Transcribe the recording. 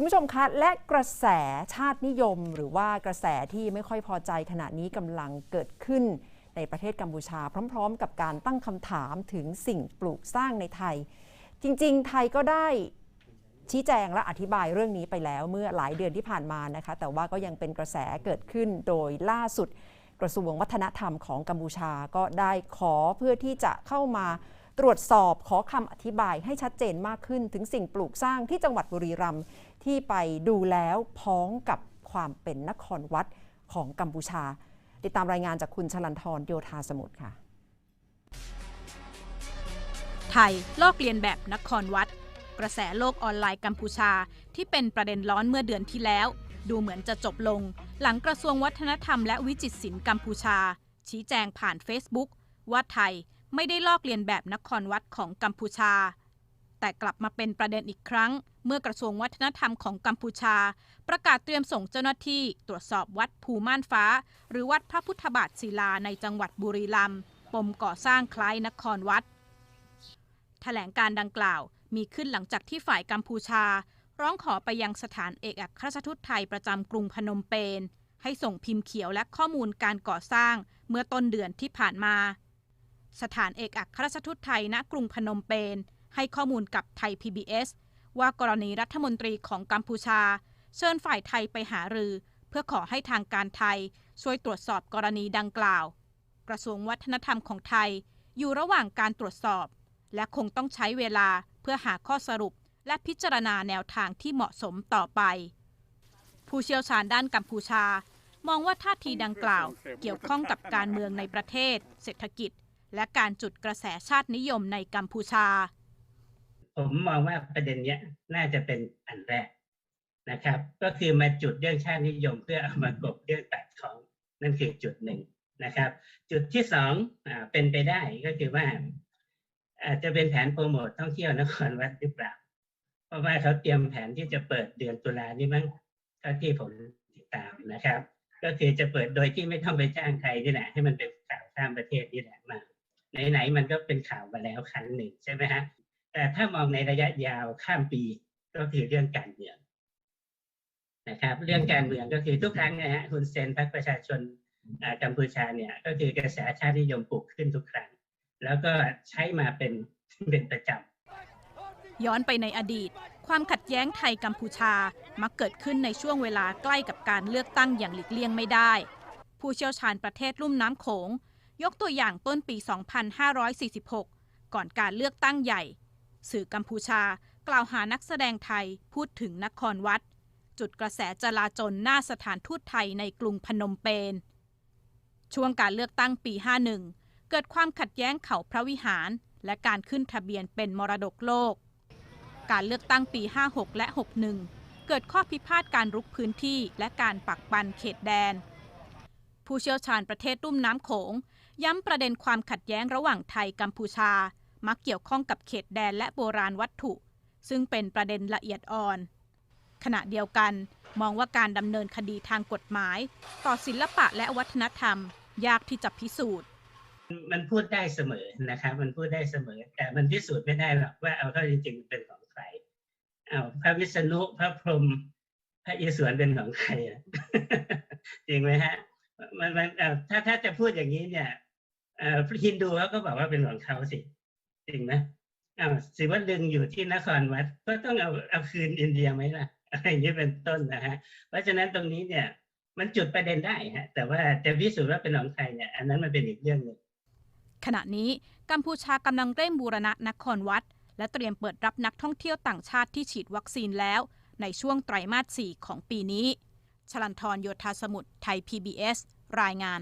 คุณผู้ชมคะและกระแสชาตินิยม หรือว่ากระแสที่ไม่ค่อยพอใจขณะนี้กำลังเกิดขึ้นในประเทศกัมพูชา พร้อม ๆ กับการตั้งคำถามถึงสิ่งปลูกสร้างในไทย จริง ๆ ไทยก็ได้ชี้แจงและอธิบายเรื่องนี้ไปแล้วเมื่อหลายเดือนที่ผ่านมานะคะ แต่ว่าก็ยังเป็นกระแสเกิดขึ้นโดยล่าสุดกระทรวงวัฒนธรรมของกัมพูชาก็ได้ขอเพื่อที่จะเข้ามา ตรวจสอบขอคำอธิบายให้ชัดเจนมากขึ้นถึงสิ่งปลูกสร้างที่จังหวัดบุรีรัมย์ที่ไปดูแล้วพ้องกับความเป็นนครวัดของกัมพูชา ติดตามรายงานจากคุณชลันทรโยธาสมุทรค่ะ ไทยลอกเลียนแบบนครวัด กระแสโลกออนไลน์กัมพูชา ที่เป็นประเด็นร้อนเมื่อเดือนที่แล้ว ดูเหมือนจะจบลง หลังกระทรวงวัฒนธรรมและวิจิตรศิลป์กัมพูชา ชี้แจงผ่าน Facebook ว่าไทย ไม่ได้ลอกเลียนแบบนครวัดของกัมพูชา แต่กลับมาเป็นประเด็นอีกครั้ง เมื่อกระทรวงวัฒนธรรมของกัมพูชา ประกาศเตรียมส่งเจ้าหน้าที่ตรวจสอบวัดภูม่านฟ้า หรือวัดพระพุทธบาทศิลาในจังหวัดบุรีรัมย์ปมก่อสร้างคล้ายนครวัด แถลงการดังกล่าวมีขึ้นหลังจากที่ฝ่ายกัมพูชา ร้องขอไปยังสถานเอกอัครราชทูตไทยประจำกรุงพนมเปญให้ส่งพิมพ์เขียวและข้อมูลการก่อสร้างเมื่อต้นเดือนที่ผ่านมา สถานเอกอัครราชทูตไทยณกรุงพนมเปญให้ข้อมูลกับไทย PBS ว่ากรณีรัฐมนตรีของกัมพูชา เชิญฝ่ายไทยไปหารือ เพื่อขอให้ทางการไทย ช่วยตรวจสอบกรณีดังกล่าว กระทรวงวัฒนธรรมของไทย อยู่ระหว่างการตรวจสอบ และคงต้องใช้เวลาเพื่อหาข้อสรุป และพิจารณาแนวทางที่เหมาะสมต่อไป ผู้เชี่ยวชาญด้านกัมพูชา มองว่าท่าทีดังกล่าว เกี่ยวข้องกับการเมืองในประเทศ เศรษฐกิจ และการจุดกระแสชาตินิยมในกัมพูชา ผมมองว่าประเด็นนี้น่าจะเป็นอันแรกนะครับ ก็คือมาจุดเรื่องชาตินิยมเพื่อเอามากบเรื่องตัดของนั่นคือจุดหนึ่งนะครับ จุดที่สองอเป็นไปได้ก็คือว่า อาจจะเป็นแผนโปรโมทท่องเที่ยวนครวัดหรือเปล่า เพราะว่าเขาเตรียมแผนที่จะเปิดเดือนตุลานี่มั้งเท่าที่ผมติดตามนะครับ ก็คือจะเปิดโดยที่ไม่ต้องไปจ้างใครนี่แหละให้มันเป็นข่าวข้ามประเทศนี่แหละมา ไหนๆมันก็เป็นข่าวมาแล้วครั้งหนึ่งใช่ไหมฮะแต่ถ้ามองในระยะยาวข้ามปีก็คือเรื่องการเมืองนะครับ เรื่องการเมืองก็คือทุกครั้งนะฮะคุณเซนพรรคประชาชนกัมพูชาเนี่ยก็คือกระแสชาตินิยมปลุกขึ้นทุกครั้ง แล้วก็ใช้มาเป็นเป็นประจำย้อนไปในอดีต ความขัดแย้งไทยกัมพูชามักเกิดขึ้นในช่วงเวลาใกล้กับการเลือกตั้งอย่างหลีกเลี่ยงไม่ได้ ผู้เชี่ยวชาญประเทศลุ่มน้ำโขง ยกตัวอย่างต้นปี 2546 ก่อนการเลือกตั้งใหญ่ สื่อกัมพูชากล่าวหานักแสดงไทยพูดถึงนครวัด จุดกระแสจลาจลหน้าสถานทูตไทยในกรุงพนมเปญช่วงการเลือกตั้งปี 51 เกิดความขัดแย้งเขาพระวิหาร และการขึ้นทะเบียนเป็นมรดกโลก การเลือกตั้งปี 56 และ 61 เกิดข้อพิพาทการรุกพื้นที่และการปักปันเขตแดน ผู้เชี่ยวชาญประเทศรุ่มน้ำโขง ย้ำประเด็นความขัดแย้งระหว่างไทยกัมพูชา มักเกี่ยวข้องกับเขตแดนและโบราณวัตถุ ซึ่งเป็นประเด็นละเอียดอ่อน ขณะเดียวกันมองว่าการดำเนินคดีทางกฎหมาย ต่อศิลปะและวัฒนธรรม ยากที่จะพิสูจน์ มันพูดได้เสมอนะครับ มันพูดได้เสมอ แต่มันพิสูจน์ไม่ได้หรอกว่าเอาเข้าจริงๆเป็นของใครเอาพระวิษณุพระพรหมพระอิศวรเป็นของใครจริงไหมฮะมันมันถ้าถ้าจะพูดอย่างนี้เนี่ย ฮินดูเขาก็บอกว่าเป็นของเขาสิจริงไหมอ้าวศิวลึงอยู่ที่นครวัดก็ต้องเอาเอาคืนอินเดียไหมล่ะอะไรอย่างนี้เป็นต้นนะฮะเพราะฉะนั้นตรงนี้เนี่ยมันจุดประเด็นได้ฮะแต่ว่าจะพิสูจน์ว่าเป็นของใครเนี่ยอันนั้นมันเป็นอีกเรื่องหนึ่งขณะนี้กัมพูชากำลังเร่งบูรณะนครวัด และเตรียมเปิดรับนักท่องเที่ยวต่างชาติที่ฉีดวัคซีนแล้ว ในช่วงไตรมาส 4 ของปีนี้ ชลันทรโยธาสมุทรไทย PBS รายงาน